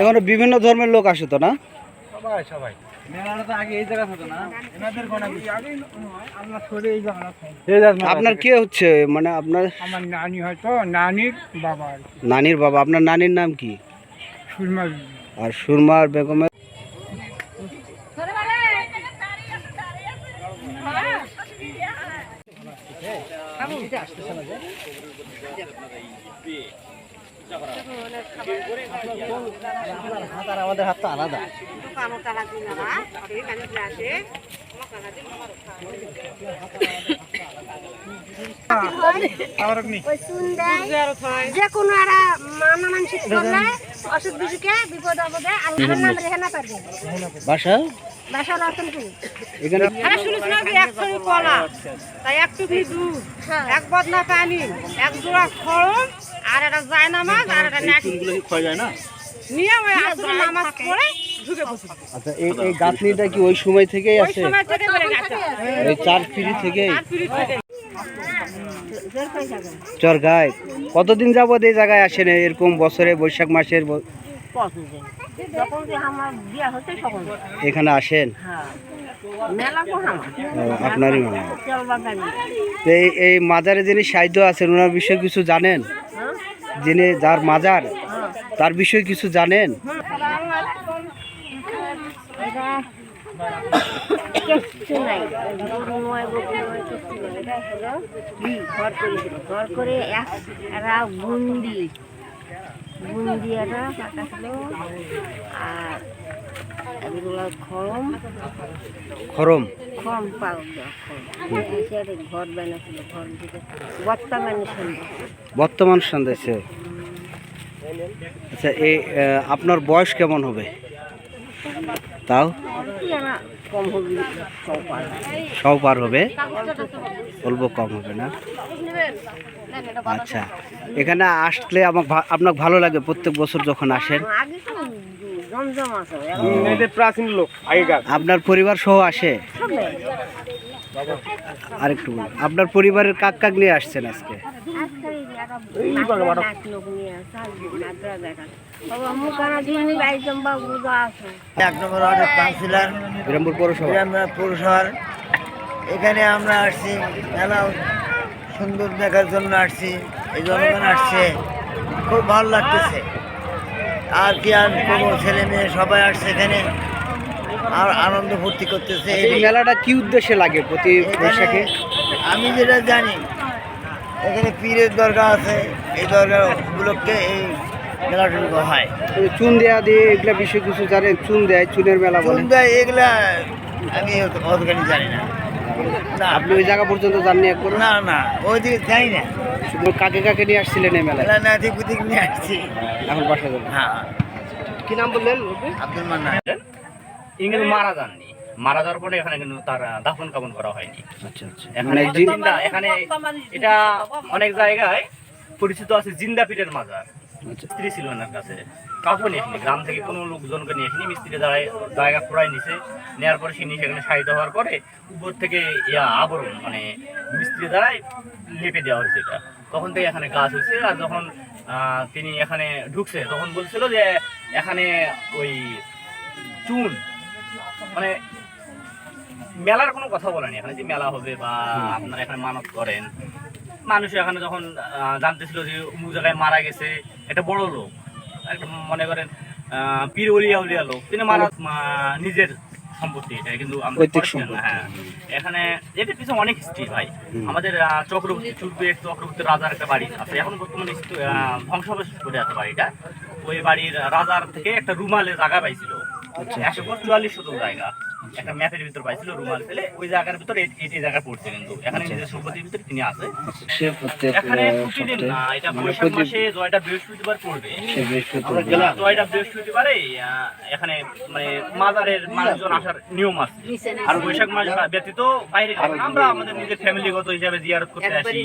এখানে বিভিন্ন ধর্মের লোক আসে তো না? সবাই সবাই। মেলাটা তো আগে এই জায়গা হতো না। এনাদের কোন আমরা সরে এই জায়গা আপনার কে হচ্ছে? মানে আপনার আমার নানি হয়তো নানির বাবা নানির বাবা। আপনার নানির নাম কি? সুরমা আর সুরমার বেগমের আমাদের হাত তো আলাদা যে কোনো মানা মানুষ অসুখ বিসুখে বিপদ আপদে আল্লাহর নাম রেখে না পারবে। বাসা? বাসা রতনপুর। এখানে আরে না কি এক ছড়ি কলা তাই এক টুকরি দুধ এক বদনা পানি এক জোড়া খড়ম আর একটা যায় নামাজ আর একটা নাকি নিয়ে ওই আসলে নামাজ পড়ে আচ্ছা এই এই গাঁথনিটা কি ওই সময় থেকেই ওই আছে? সময় থেকে এই চার ফিরি থেকেই? আর পিড়ি থেকে। চরগায় কতদিন যাবত এই জায়গায় আসেন? এরকম বছরে, বৈশাখ মাসের এখানে আসেন? আপনারই এই এই মাজারে যিনি সাহিত্য আছেন, ওনার বিষয়ে কিছু জানেন? যিনি যার মাজার, তার বিষয়ে কিছু জানেন? কিচ্ছু নাই। গরু নয় বকরি নয় কিচ্ছু নয় এটা হলো ঘর করেছিল ঘর করে এক এরা বুন্দি। বুন্দি পাতা ছিল। আর এগুলো খরম খরম খরম পাও খরম ঘর বানাছিল ঘর দিকে বত্তা বানিয়েছিল বর্তমান সন্দেশে আচ্ছা এই আপনার বয়স কেমন হবে? তাও? সব পার হবে? অল্প কম হবে না? আচ্ছা। এখানে আসলে আমার আপনার ভালো লাগে প্রত্যেক বছর যখন আসেন? আপনার পরিবার সহ আসে? আরেকটু আপনার পরিবারের কাক কাক নিয়ে আসছেন আজকে? এক নম্বর ওয়ার্ডের কাউন্সিলর। বিরামপুর পৌরসভা। আমরা পৌরসভার। এখানে আমরা আসছি মেলা সুন্দর দেখার জন্য আসছি এই জনগণ আসছে। খুব ভালো লাগতেছে। আর কি আর কোনো ছেলে মেয়ে সবাই আসছে এখানে। আর আনন্দ ফুর্তি করতেছে। এই মেলাটা কি উদ্দেশ্যে লাগে প্রতি বৈশাখে? আমি যেটা জানি এখানে পীরের দরগা আছে। এই দরগা উপলক্ষে এই মেলাটুকু হয়। চুন দেয়া দিয়ে এগুলা বিষয়ে কিছু জানেন? চুন দেয় চুনের মেলা চুন দেয় এগুলা আমি অতখানি জানি না। না। আপনি ওই জায়গা পর্যন্ত জাননি একবার না না ওইদিকে যাই না। শুধু কাকে কাকে নিয়ে আসছিলেন এই মেলায়? না নাতি পুতিক নিয়ে আসছি। এখন বাসা যাবেন। হ্যাঁ। কি নাম বললেন? আব্দুল মান্না কিন্তু মারা যাননি। মারা যাওয়ার পরে এখানে কিন্তু তার দাফন কাপন করা হয়নি। আচ্ছা আচ্ছা। এখানে মানে জিন্দা এখানে এটা অনেক জায়গায় পরিচিত আছে জিন্দা পীরের মাজার। আচ্ছা। স্ত্রী ছিল ওনার কাছে। কাউকে নিয়ে গ্রাম থেকে কোনো লোকজনকে নিয়ে আসেনি। মিস্ত্রি দ্বারাই জায়গা ক্রয় নিছে। নেওয়ার পরে তিনি সেখানে সাহিত্য হওয়ার পরে উপর থেকে ইয়া আবরণ মানে মিস্ত্রি দ্বারাই লেপে দেওয়া হয়েছে এটা। তখন থেকে এখানে গাছ হয়েছে আর যখন আহ, তিনি এখানে ঢুকছে তখন বলছিল যে এখানে ওই চুন মানে মেলার কোনো কথা বলেনি এখানে যে মেলা হবে বা আপনারা এখানে মানত করেন। মানুষ এখানে যখন জানতেছিল যে অমুক জায়গায় মারা গেছে একটা বড় লোক একটা মনে করেন পীর উলিয়া উলিয়া লোক তিনি মারা নিজের সম্পত্তি এটা কিন্তু। হ্যাঁ। এখানে এটার পিছনে অনেক হিস্ট্রি ভাই। আমাদের চক্রবর্তী চুলবে চক্রবর্তী রাজার একটা বাড়ি আছে। এখন বর্তমানে ধ্বংসাবশেষ করে আছে বাড়িটা। ওই বাড়ির রাজার থেকে একটা রুমালে জায়গা পাইছিল। একশো চুয়াল্লিশ শতক জায়গা। একটা ম্যাপের ভিতর পাইছিল রুমাল ফেলে ওই জায়গার ভিতর এই এই জায়গা পড়ছে কিন্তু। এখানে নিজের সম্পত্তির ভিতরে তিনি আছে। এখানে প্রতিদিন না এটা বৈশাখ মাসে জয়টা বৃহস্পতিবার পড়বে। জয়টা বৃহস্পতিবারে আহ, এখানে মানে মাজারের মানুষজন আসার নিয়ম আছে। আর বৈশাখ মাস ব্যতীত বাইরে আমরা আমাদের নিজের ফ্যামিলিগত হিসাবে জিয়ারত করতে আসি।